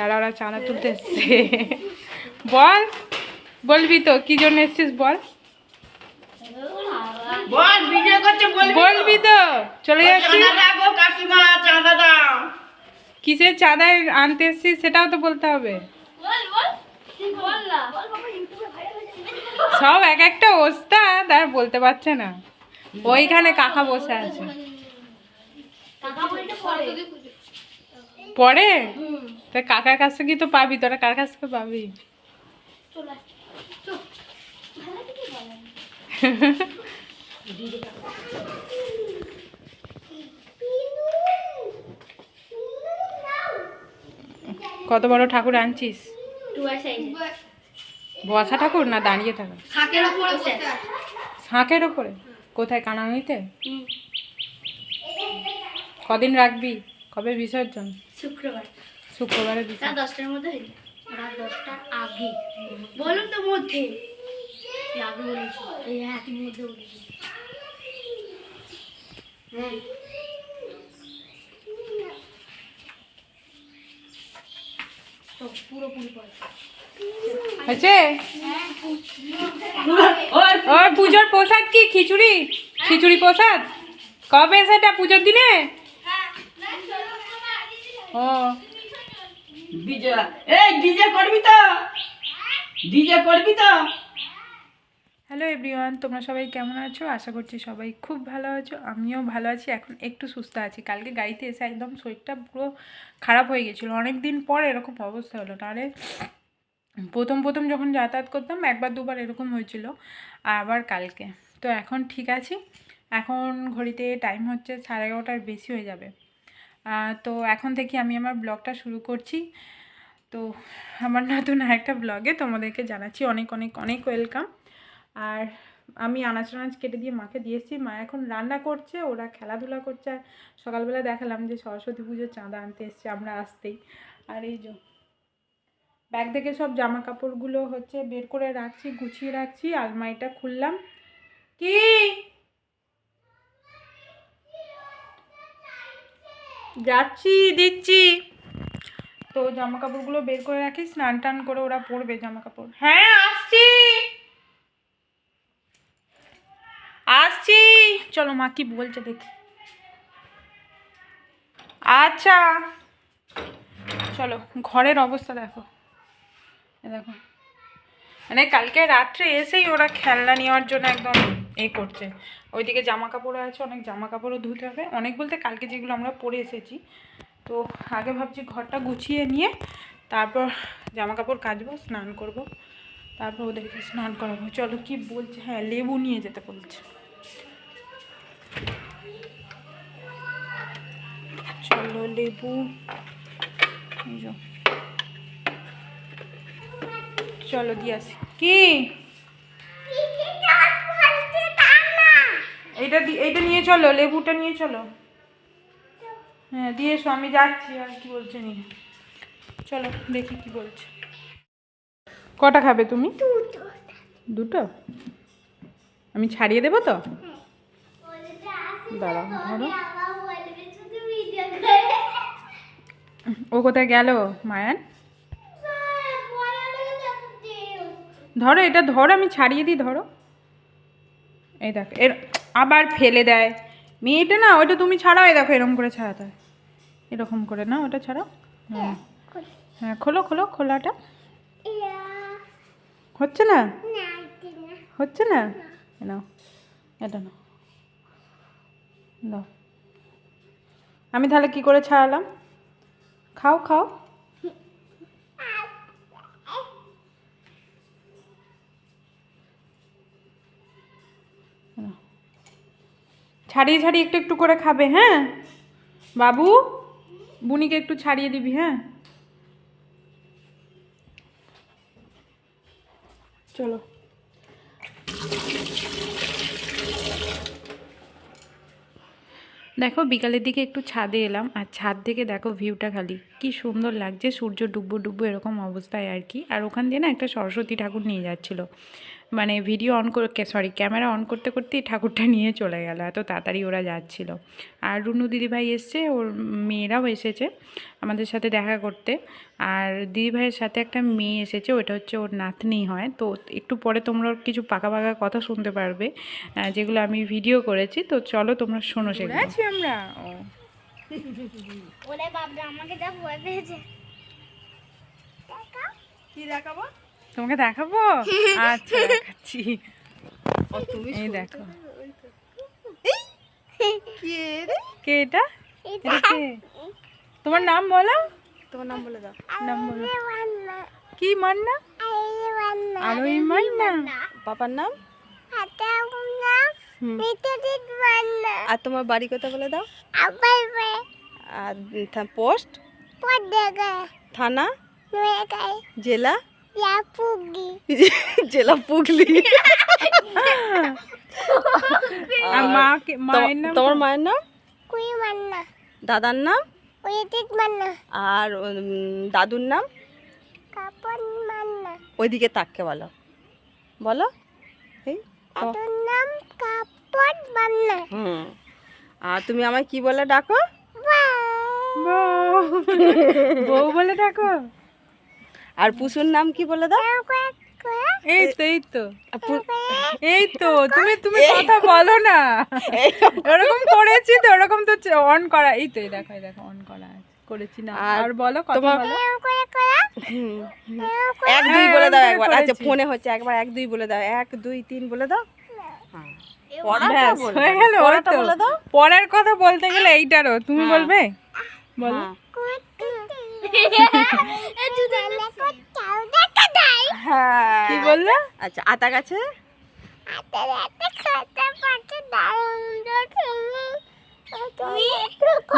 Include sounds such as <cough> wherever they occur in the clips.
যারা ওরা চাঁদা তুলতে এসছে। বল বলবি তো কি জন্য এসছিস বল? বল বলবি তো? চলে গো কাকিমা চাঁদা চাঁদায় আনতে এসছিস সেটাও তো বলতে হবে। সব এক একটা ওস্তাদ আর বলতে পারছে না। ওইখানে কাকা বসে আছে। পরে? তা কাকার কাছ থেকে তো পাবি তোরা কার কাছ থেকে পাবি? কত বড় ঠাকুর আনছিস? বসা ঠাকুর না দাঁড়িয়ে থাকা? শাঁখের ওপরে কোথায় কানামিতে কদিন রাখবি? কবে বিসর্জন? শুক্রবার। শুক্রবারে রাত দশটার মধ্যে হয়ে রাত দশটার আগে। বলুন তো মধ্যে। আগে বলেছি। এই হ্যাঁ মধ্যে বলেছি হ্যাঁ। ওই পুজোর প্রসাদ কি? খিচুড়ি? খিচুড়ি প্রসাদ? কবে সেটা পুজোর দিনে? হ্যালো এভরিওয়ান তোমরা সবাই কেমন আছো? আশা করছি সবাই খুব ভালো আছো। আমিও ভালো আছি, এখন একটু সুস্থ আছি। কালকে গাড়িতে এসে একদম শরীরটা পুরো খারাপ হয়ে গেছিল। অনেক দিন পর এরকম অবস্থা হলো। নাহলে প্রথম প্রথম যখন যাতায়াত করতাম, একবার দুবার এরকম হয়েছিল আবার কালকে। তো এখন ঠিক আছি। এখন ঘড়িতে টাইম হচ্ছে সাড়ে এগারোটার বেশি হয়ে যাবে। তো এখন থেকে আমি আমার ব্লগটা শুরু করছি। তো আমার নতুন আরেকটা ব্লগে তোমাদেরকে জানাচ্ছি অনেক অনেক অনেক ওয়েলকাম। আর আমি আনাজ টানাজ কেটে দিয়ে মাকে দিয়েছি মা এখন রান্না করছে, ওরা খেলাধুলা করছে। আর সকালবেলা দেখালাম যে সরস্বতী পুজোর চাঁদা আনতে এসছে আমরা আসতেই। আর এই যে ব্যাগ থেকে সব জামা কাপড়গুলো হচ্ছে বের করে রাখছি, গুছিয়ে রাখছি, আলমারিটা খুললাম। কি? যাচ্ছি, দিচ্ছি। তো জামা কাপড়গুলো বের করে রাখি, স্নান টান করে ওরা পরবে জামা কাপড় হ্যাঁ আসছি। আসছি। চলো মা কি বলছে দেখি। আচ্ছা। চলো, ঘরের অবস্থা দেখো। দেখো। মানে কালকে রাত্রে এসেই ওরা খেলনা নেওয়ার জন্য একদম এ করছে। ওইদিকে জামা কাপড় আছে, অনেক জামা কাপড়ও ধুতে হবে। অনেক বলতে কালকে যেগুলো আমরা পরে এসেছি। তো আগে ভাবছি ঘরটা গুছিয়ে নিয়ে তারপর জামা কাপড় কাচবো, স্নান করব। তারপর ওদেরকে স্নান করাবো। চলো কি বলছে? হ্যাঁ লেবু নিয়ে যেতে বলছে। চলো লেবু। চলো দিয়ে আসি। কি? এইটা এইটা নিয়ে চলো, লেবুটা নিয়ে চলো। হ্যাঁ দিয়ে এসো, আমি যাচ্ছি, আর কি বলছে নিয়ে। চলো, দেখি কি বলছে। কটা খাবে তুমি? দুটো? আমি ছাড়িয়ে দেবো তো? দাঁড়াও, ধরো। ও কোথায় গেল, মায়ান? ধরো, এটা ধরো, আমি ছাড়িয়ে দিই, ধরো। এই দেখ, এর আবার ফেলে দেয়। মেয়েটা না, ওইটা তুমি ছাড়াও দেখো এরকম করে ছাড়াতে। হয় এরকম করে না, ওটা ছাড়াও? হ্যাঁ। হ্যাঁ খোলো খোলো, খোলাটা। হচ্ছে না? হচ্ছে না? নাও, এটা নাও। দাও। আমি তাহলে কি করে ছাড়ালাম? খাও খাও। ছাড়িয়ে ছাড়িয়ে একটু একটু করে খাবে হ্যাঁ? বাবু, বুনিকে একটু ছাড়িয়ে দিবি হ্যাঁ? চলো। দেখো বিকালের দিকে একটু ছাদে এলাম, আর ছাদ থেকে দেখো ভিউটা খালি। কি সুন্দর লাগছে সূর্য ডুবো ডুবো এরকম অবস্থায় আর কি। আর ওখান দিয়ে না একটা সরস্বতী ঠাকুর নিয়ে যাচ্ছিল। মানে ভিডিও অন করে সরি ক্যামেরা অন করতে করতেই ঠাকুরটা নিয়ে চলে গেল এত তাড়াতাড়ি ওরা যাচ্ছিল। আর রুনু দিদিভাই এসছে ওর মেয়েরাও এসেছে আমাদের সাথে দেখা করতে। আর দিদিভাইয়ের সাথে একটা মেয়ে এসেছে ওটা হচ্ছে ওর নাতনি হয়। তো একটু পরে তোমরা কিছু পাকা পাকা কথা শুনতে পারবে যেগুলো আমি ভিডিও করেছি। তো চলো তোমরা শোনো সেগুলো। আমরা? ও। ওরে বাবরা আমাকে যা ভয় পেয়েছে। কি দেখাবো? তোমাকে দেখাবো? <laughs> আচ্ছা দেখাচ্ছি। এই দেখো। কে এটা? এটা তোমার নাম বলো। তোমার নাম বলে দাও। নাম বলো। কি মান্না? আর মান্না। পাপার নাম? আর তোমার বাড়ি কোথা বলে দাও? আর পোস্ট? থানা? জেলা? <laughs> জেলা পুগলি। আর মাকে মায়ের নাম তোমার মায়ের নাম? দাদার নাম? আর দাদুর নাম? ওইদিকে তাককে বলো। বলো। এই হুম। আর তুমি আমায় কি বলে ডাকো? বউ। বলে ডাকো। আর পুষুর নাম কি বলে দাও? এই তো এই তো। এই তো তুমি তুমি কথা বলো না। ওরকম করেছি তো ওরকম তো অন করা এই তো এই দেখো দেখো অন করেছি না। আর বলো তোমার-। এক দুই হ্যাঁ, বলে দাও একবার। আচ্ছা ফোনে হচ্ছে একবার এক দুই বলে দাও। এক দুই তিন বলে দাও। হ্যাঁ। দাও। পরের কথা বলতে গেলে এইটারও। তুমি হ্যাঁ। বলবে? বলো। হ্যাঁ। কি বললে? আচ্ছা আতা গাছে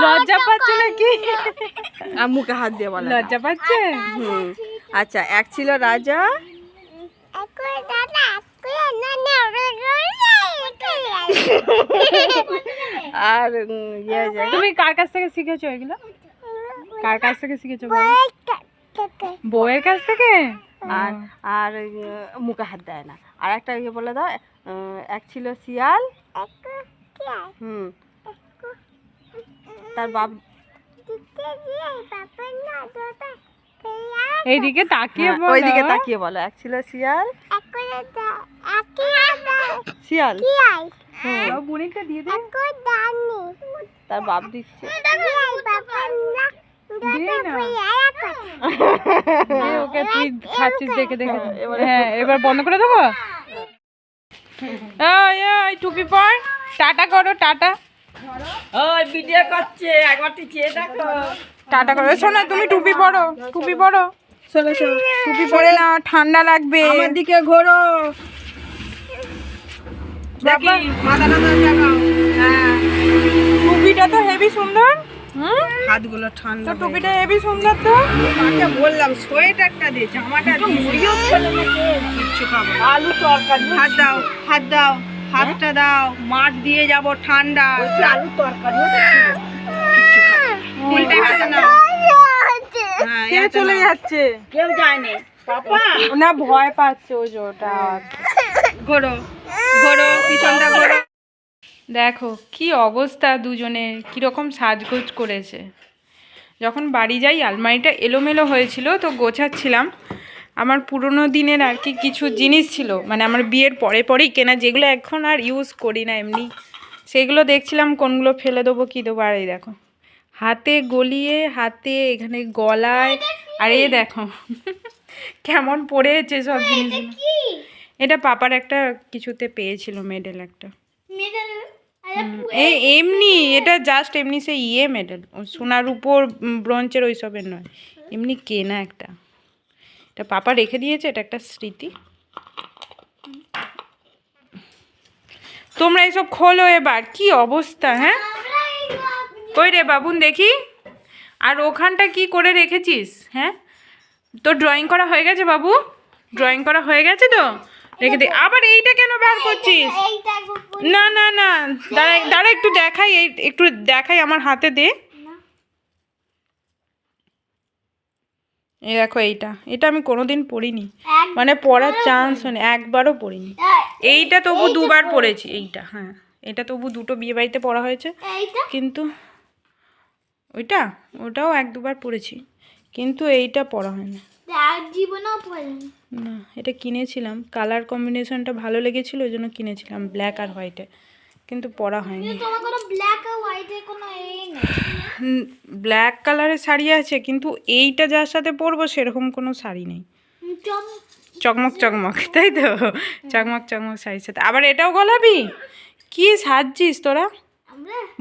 লজ্জা পাচ্ছে নাকি? আর মুখে হাত দিয়ে বলা লজ্জা পাচ্ছে? হুম। আচ্ছা এক ছিল রাজা। আর ইয়ে তুমি কার কাছ থেকে শিখেছো এগুলো? কার কাছ থেকে শিখেছো বউয়ের কাছ থেকে? আর আর মুখে হাত দেয় না। আর একটা ইয়ে বলে দাও এক ছিল শিয়াল। হুম। তার বাপ এইদিকে তাকিয়ে হ্যাঁ, বলো। ওইদিকে তাকিয়ে বলো। এক ছিল শিয়াল। শিয়াল? বুনিটা দিয়ে দে। তার বাপ দিচ্ছে। ওকে তুই খাচ্ছিস দেখে দেখে। হ্যাঁ এবার বন্ধ করে দেবো? ওই টুপি পর। টাটা করো টাটা। ওই ভিডিও করছে একবার চেয়ে দেখো। টাটা করো শোনো তুমি টুপি পরো টুপি পরো। চলো চলো টুপি পরে না ঠান্ডা লাগবে। আমার দিকে ঘোরো। দেখি জাগাও হ্যাঁ। টুপিটা তো হেভি সুন্দর। হুম? হাতগুলো তো ঠান্ডা টুপিটা হেভি সুন্দর তো? মাকে বললাম সোয়েটারটা দে জামাটা খাব আলু তরকারি। হাত দাও হাত দাও। হাতটা দাও মাঠ দিয়ে যাব ঠান্ডা। আলু তরকারি উল্টে হাতে নাও। হ্যাঁ কে চলে যাচ্ছে? কেউ যায়নি। পাপা? না ভয় পাচ্ছে ওই ওটা। ঘোরো ঘোরো পিছনটা ঘোরো। দেখো কি অবস্থা দুজনের কীরকম সাজগোজ করেছে। যখন বাড়ি যাই আলমারিটা এলোমেলো হয়েছিল তো গোছাচ্ছিলাম। আমার পুরনো দিনের আর কি কিছু জিনিস ছিল। মানে আমার বিয়ের পরে পরেই কেনা যেগুলো এখন আর ইউজ করি না এমনি। সেগুলো দেখছিলাম কোনগুলো ফেলে দেবো কী দেবো আর এই দেখো। হাতে গলিয়ে হাতে এখানে গলায় আর এই দেখো। কেমন পড়েছে সব জিনিসগুলো। এটা পাপার একটা কিছুতে পেয়েছিল মেডেল একটা। এই এমনি এটা জাস্ট এমনি সে ইয়ে মেডেল সোনার উপর ব্রঞ্চের ওইসবের নয়। এমনি কেনা একটা। এটা পাপা রেখে দিয়েছে এটা একটা স্মৃতি। তোমরা এসব খোলো এবার কি অবস্থা হ্যাঁ? কই রে বাবুন দেখি? আর ওখানটা কি করে রেখেছিস হ্যাঁ? তোর ড্রয়িং করা হয়ে গেছে বাবু? ড্রয়িং করা হয়ে গেছে তো? রেখে দে। আবার এইটা কেন বার করছিস? না না না দাঁড়া দাঁড়া একটু দেখাই এই একটু দেখাই আমার হাতে দে। এই দেখো এইটা। এটা আমি কোনোদিন পড়িনি। মানে পড়ার চান্স নেই একবারও পড়িনি। এইটা তবু দুবার পড়েছি এইটা হ্যাঁ। এটা তবু দুটো বিয়ে বাড়িতে পড়া হয়েছে। কিন্তু ওইটা ওটাও এক দুবার পড়েছি। কিন্তু এইটা পড়া হয়নি। এক না এটা কিনেছিলাম। কালার কম্বিনেশনটা ভালো লেগেছিল ওই জন্য কিনেছিলাম ব্ল্যাক আর হোয়াইটে কিন্তু পরা হয়নি। কিন্তু তোমার কোনো ব্ল্যাক কালারের শাড়ি আছে কিন্তু এইটা যার সাথে পরবো সেরকম কোনো শাড়ি নেই। চকমক চকমক তাই তো? চকমক চকমক শাড়ির সাথে। আবার এটাও গোলাপি? কি সাজছিস তোরা?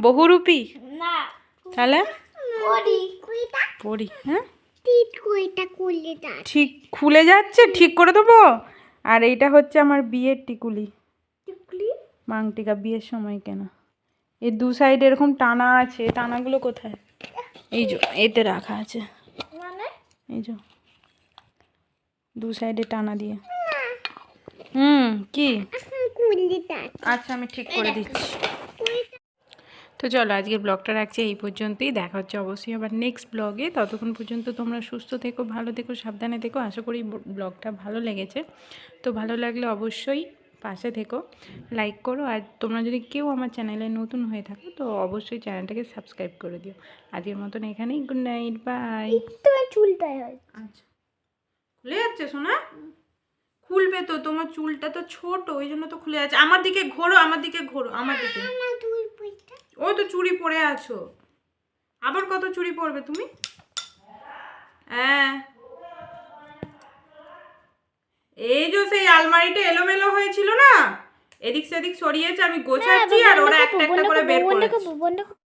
বহুরূপী? তাহলে? পড়ি হ্যাঁ? ঠিক খুলে যাচ্ছে ঠিক করে দেবো? আর এইটা হচ্ছে আমার বিয়ের টিকলি। মাংটিকা বিয়ের সময় কেনা। এর দু সাইডে এরকম টানা আছে টানাগুলো কোথায়? এই যে এতে রাখা আছে। মানে? এই যে দু সাইডে টানা দিয়ে। হুম কি? আচ্ছা আমি ঠিক করে দিচ্ছি। তো চলো আজকে ব্লগটা রাখছি এই পর্যন্তই। দেখা হচ্ছে অবশ্যই আবার নেক্সট ব্লগে ততক্ষণ পর্যন্ত তোমরা সুস্থ থেকো ভালো থেকো সাবধানে থেকো। আশা করি ব্লগটা ভালো লেগেছে। তো ভালো লাগলে অবশ্যই পাশে থেকো লাইক করো আর তোমরা যদি কেউ আমার চ্যানেলে নতুন হয়ে থাকো তো অবশ্যই চ্যানেলটাকে সাবস্ক্রাইব করে দিও। আজকের মতন এখানেই গুড নাইট বাই তোমার চুলটাই আচ্ছা। খুলে যাচ্ছে শোনা খুলবে তো তোমার চুলটা তো ছোট ওই জন্য তো খুলে যাচ্ছে। আমার দিকে ঘোরো আমার দিকে ঘোরো আমার দিকে। ওই তো চুড়ি পরে আছো। আবার কত চুড়ি পরবে তুমি? হ্যাঁ। এই যে সেই আলমারিটা এলোমেলো হয়েছিল না? এদিক সেদিক সরিয়েছে আমি গোছাচ্ছি আর ওরা একটা একটা করে বের করেছে।